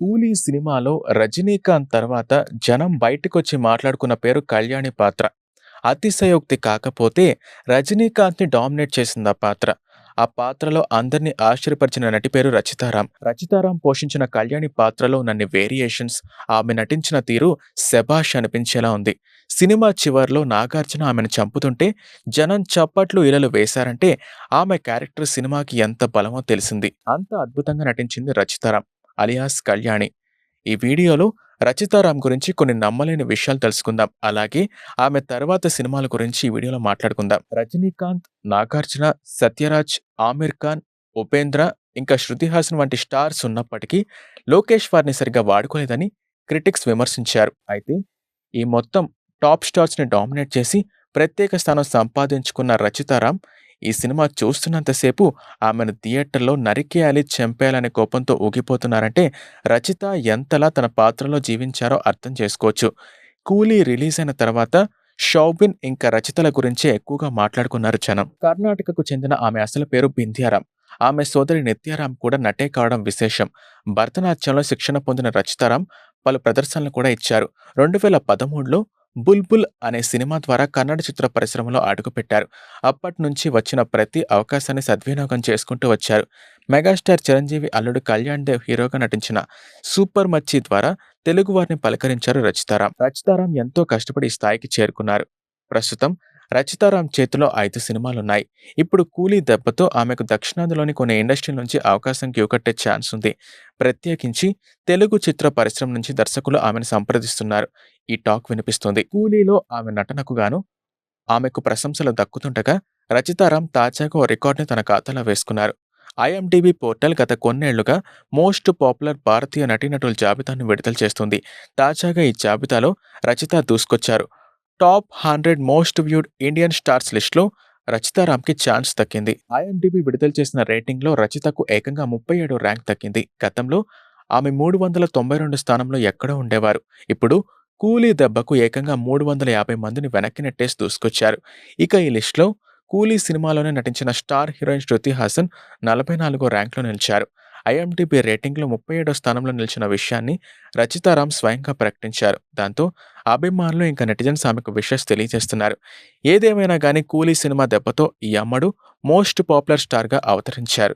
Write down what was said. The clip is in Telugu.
'కూలీ' సినిమాలో రజనీకాంత్ తర్వాత జనం బయటకొచ్చి మాట్లాడుకున్న పేరు కళ్యాణి పాత్ర. అతిశయోక్తి కాకపోతే రజనీకాంత్‌ని డామినేట్ చేసింది ఆ పాత్ర. ఆ పాత్రలో అందరిని ఆశ్చర్యపరిచిన నటి పేరు రచితారాం. రచితారాం పోషించిన కళ్యాణి పాత్రలో ఉన్నన్ని వేరియేషన్స్, ఆమె నటించిన తీరు శభాష్ అనిపించేలా ఉంది. సినిమా చివర్లో నాగార్జున ఆమెను చంపుతుంటే జనం చప్పట్లు, ఇలలు వేశారంటే ఆమె క్యారెక్టర్ సినిమాకి ఎంత బలమో తెలిసింది. అంత అద్భుతంగా నటించింది రచితారాం అలియాస్ కళ్యాణి. ఈ వీడియోలో రచితారామ్ గురించి కొన్ని నమ్మలేని విషయాలు తెలుసుకుందాం. అలాగే ఆమె తర్వాత సినిమాల గురించి ఈ వీడియోలో మాట్లాడుకుందాం. రజనీకాంత్, నాగార్జున, సత్యరాజ్, ఆమిర్ ఖాన్, ఉపేంద్ర ఇంకా శృతి హాసన్ వంటి స్టార్స్ ఉన్నప్పటికీ లోకేష్ వారిని సరిగ్గా వాడుకోలేదని క్రిటిక్స్ విమర్శించారు. అయితే ఈ మొత్తం టాప్ స్టార్స్‌ని డామినేట్ చేసి ప్రత్యేక స్థానం సంపాదించుకున్న రచితారాం ఈ సినిమా చూస్తున్నంతసేపు ఆమెను థియేటర్‌లో నరికేయాలి, చంపేయాలనే కోపంతో ఊగిపోతున్నారంటే రచిత ఎంతలా తన పాత్రలో జీవించారో అర్థం చేసుకోవచ్చు. 'కూలీ' రిలీజ్ అయిన తర్వాత షౌబిన్ ఇంకా రచితల గురించే ఎక్కువగా మాట్లాడుకున్నారు జనం. కర్ణాటకకు చెందిన ఆమె అసలు పేరు బింధ్యారాం ఆమె సోదరి నిత్యారాం కూడా నటే కావడం విశేషం. భరతనాట్యంలో శిక్షణ పొందిన రచితారాం పలు ప్రదర్శనలు కూడా ఇచ్చారు. 2013లో 'బుల్బుల్' అనే సినిమా ద్వారా కన్నడ చిత్ర పరిశ్రమలో అడుగుపెట్టారు. అప్పట్నుంచి వచ్చిన ప్రతి అవకాశాన్ని సద్వినియోగం చేసుకుంటూ వచ్చారు. మెగాస్టార్ చిరంజీవి అల్లుడు కళ్యాణ్ దేవ్ హీరోగా నటించిన 'సూపర్ మచ్చి' ద్వారా తెలుగువారిని పలకరించారు రచితారాం. రచితారాం ఎంతో కష్టపడి ఈ స్థాయికి చేరుకున్నారు. ప్రస్తుతం రచితారాం చేతిలో ఐదు సినిమాలున్నాయి. ఇప్పుడు 'కూలీ' దెబ్బతో ఆమెకు దక్షిణాదిలోని కొన్ని ఇండస్ట్రీ నుంచి అవకాశం క్యూకట్టే ఛాన్స్ ఉంది. ప్రత్యేకించి తెలుగు చిత్ర పరిశ్రమ నుంచి దర్శకులు ఆమెను సంప్రదిస్తున్నారు. ఈ టాక్ వినిపిస్తుంది 'కూలీ'లో ఆమె నటనకు గాను ఆమెకు ప్రశంసలు దక్కుతుండగా రచితారాం తాజాగా ఓ రికార్డ్‌ని తన ఖాతాలో వేసుకున్నారు. ఐఎండిబి పోర్టల్ గత కొన్నేళ్ళుగా మోస్ట్ పాపులర్ భారతీయ నటీనటుల జాబితాను విడుదల చేస్తుంది. తాజాగా ఈ జాబితాలో Rachita దూసుకొచ్చారు. Top hundred most viewed Indian stars లిస్ట్‌లో రామ్కి ఛాన్స్ దక్కింది. ఐఎండిబి విడుదల చేసిన రేటింగ్‌లో రచితకు ఏకంగా 37 ర్యాంక్ దక్కింది. గతంలో ఆమె 392 స్థానంలో ఎక్కడో ఉండేవారు. ఇప్పుడు 'కూలీ' దెబ్బకు ఏకంగా 350 మందిని వెనక్కి నెట్టేసి దూసుకొచ్చారు. ఇక ఈ లిస్ట్‌లో 'కూలీ' సినిమాలోనే నటించిన స్టార్ హీరోయిన్ శృతి హాసన్ 44 ర్యాంక్‌లో నిలిచారు. ఐఎండీబీ రేటింగ్‌లో 37 స్థానంలో నిలిచిన విషయాన్ని రచితారాం స్వయంగా ప్రకటించారు. దాంతో అభిమానులు ఇంకా నెటిజన్స్ ఆమెకు విషెస్ తెలియజేస్తున్నారు. ఏదేమైనా కానీ 'కూలీ' సినిమా దెబ్బతో ఈ అమ్మడు మోస్ట్ పాపులర్ స్టార్‌గా అవతరించారు.